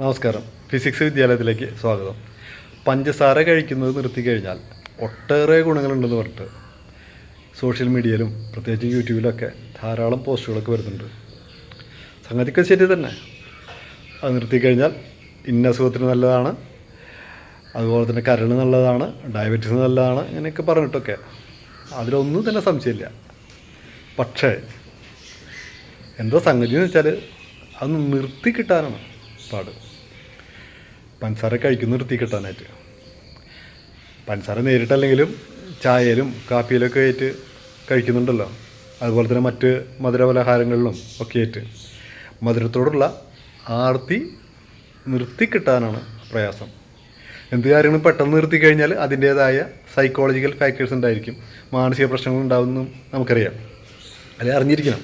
നമസ്കാരം. ഫിസിക്സ് വിദ്യാലയത്തിലേക്ക് സ്വാഗതം. പഞ്ചസാര കഴിക്കുന്നത് നിർത്തിക്കഴിഞ്ഞാൽ ഒട്ടേറെ ഗുണങ്ങളുണ്ടെന്ന് പറഞ്ഞിട്ട് സോഷ്യൽ മീഡിയയിലും പ്രത്യേകിച്ച് യൂട്യൂബിലൊക്കെ ധാരാളം പോസ്റ്റുകളൊക്കെ വരുന്നുണ്ട്. സംഗതിക്ക് ശരി തന്നെ. അത് നിർത്തിക്കഴിഞ്ഞാൽ ഇന്ന അസുഖത്തിന് നല്ലതാണ് അതുപോലെ തന്നെ കരളിന് നല്ലതാണ് ഡയബറ്റീസ് നല്ലതാണ് ഇങ്ങനെയൊക്കെ പറഞ്ഞിട്ടൊക്കെ. അതിലൊന്നും തന്നെ സംശയമില്ല. പക്ഷേ എന്തോ സംഗതി എന്ന് വെച്ചാൽ അത് നിർത്തി കിട്ടാനാണ്. പാട്. പഞ്ചസാര കഴിക്കുന്ന നിർത്തി കിട്ടാനായിട്ട്. പഞ്ചസാര നേരിട്ടല്ലെങ്കിലും ചായയിലും കാപ്പിയിലൊക്കെ ആയിട്ട് കഴിക്കുന്നുണ്ടല്ലോ. അതുപോലെ തന്നെ മറ്റ് മധുരപലഹാരങ്ങളിലും ഒക്കെ ആയിട്ട്. മധുരത്തോടുള്ള ആർത്തി നിർത്തി കിട്ടാനാണ് പ്രയാസം. എന്ത് കാര്യങ്ങളും പെട്ടെന്ന് നിർത്തി കഴിഞ്ഞാൽ അതിന്റേതായ സൈക്കോളജിക്കൽ ഫാക്ടേഴ്സ് ഉണ്ടായിരിക്കും. മാനസിക പ്രശ്നങ്ങൾ ഉണ്ടാവുമെന്നും നമുക്കറിയാം. അല്ലെങ്കിൽ അറിഞ്ഞിരിക്കണം.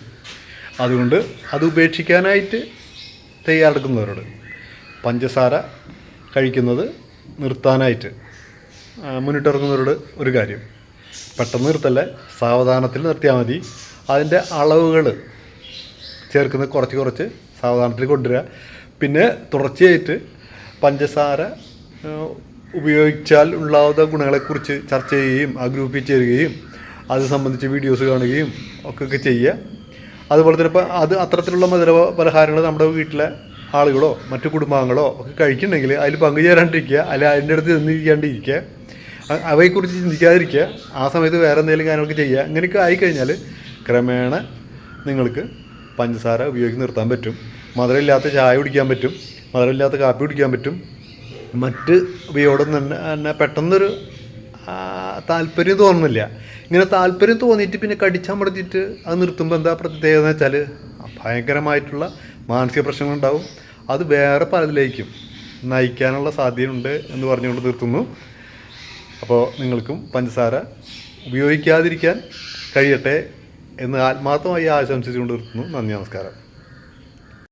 അതുകൊണ്ട് അത് ഉപേക്ഷിക്കാനായിട്ട് തയ്യാറെടുക്കുന്നവരോട് പഞ്ചസാര കഴിക്കുന്നത് നിർത്താനായിട്ട് മുന്നിട്ടിറങ്ങുന്നവരോട് ഒരു കാര്യം. പെട്ടെന്ന് നിർത്തല്ലേ? സാവധാനത്തിൽ നിർത്തിയാൽ മതി. അതിന്റെ അളവുകൾ ചേർക്കുന്ന കുറച്ച് കുറച്ച് സാവധാനത്തിൽ കൊണ്ടുവരിക. പിന്നെ തുടർച്ചയായിട്ട് പഞ്ചസാര ഉപയോഗിച്ചാൽ ഉണ്ടാവുന്ന ഗുണങ്ങളെക്കുറിച്ച് ചർച്ച ചെയ്യുകയും ആ ഗ്രൂപ്പിൽ ചേരുകയും അത് സംബന്ധിച്ച് വീഡിയോസ് കാണുകയും ഒക്കെ ചെയ്യുക. അതുപോലെ തന്നെ ഇപ്പോൾ അത് അത്തരത്തിലുള്ള മധുര പലഹാരങ്ങൾ നമ്മുടെ വീട്ടിലെ ആളുകളോ മറ്റു കുടുംബാംഗങ്ങളോ ഒക്കെ കഴിക്കുന്നുണ്ടെങ്കിൽ അതിൽ പങ്കുചേരാണ്ടിരിക്കുക അല്ല അതിന്റെ അടുത്ത് നിന്നിരിക്കാണ്ടിരിക്കുക അവയെക്കുറിച്ച് ചിന്തിക്കാതിരിക്കുക ആ സമയത്ത് വേറെ എന്തെങ്കിലും കാര്യങ്ങളൊക്കെ ചെയ്യുക ഇങ്ങനെയൊക്കെ ആയിക്കഴിഞ്ഞാൽ ക്രമേണ നിങ്ങൾക്ക് പഞ്ചസാര ഉപയോഗിച്ച് നിർത്താൻ പറ്റും. മധുരമില്ലാത്ത ചായ കുടിക്കാൻ പറ്റും മധുരമില്ലാത്ത കാപ്പി കുടിക്കാൻ പറ്റും. മറ്റ് ഉപയോഗം തന്നെ പെട്ടെന്നൊരു താല്പര്യം തോന്നുന്നില്ല. ഇങ്ങനെ താല്പര്യം തോന്നിയിട്ട് പിന്നെ കടിച്ചമർത്തിയിട്ട് അത് നിർത്തുമ്പോൾ എന്താ പ്രത്യേകത എന്ന് വെച്ചാൽ ഭയങ്കരമായിട്ടുള്ള മാനസിക പ്രശ്നങ്ങളുണ്ടാവും. അത് വേറെ പലതിലേക്കും നയിക്കാനുള്ള സാധ്യതയുണ്ട് എന്ന് പറഞ്ഞുകൊണ്ട് നിർത്തുന്നു. അപ്പോൾ നിങ്ങൾക്കും പഞ്ചസാര ഉപയോഗിക്കാതിരിക്കാൻ കഴിയട്ടെ എന്ന് ആത്മാർത്ഥമായി ആശംസിച്ചുകൊണ്ട് നിർത്തുന്നു. നന്ദി നമസ്കാരം.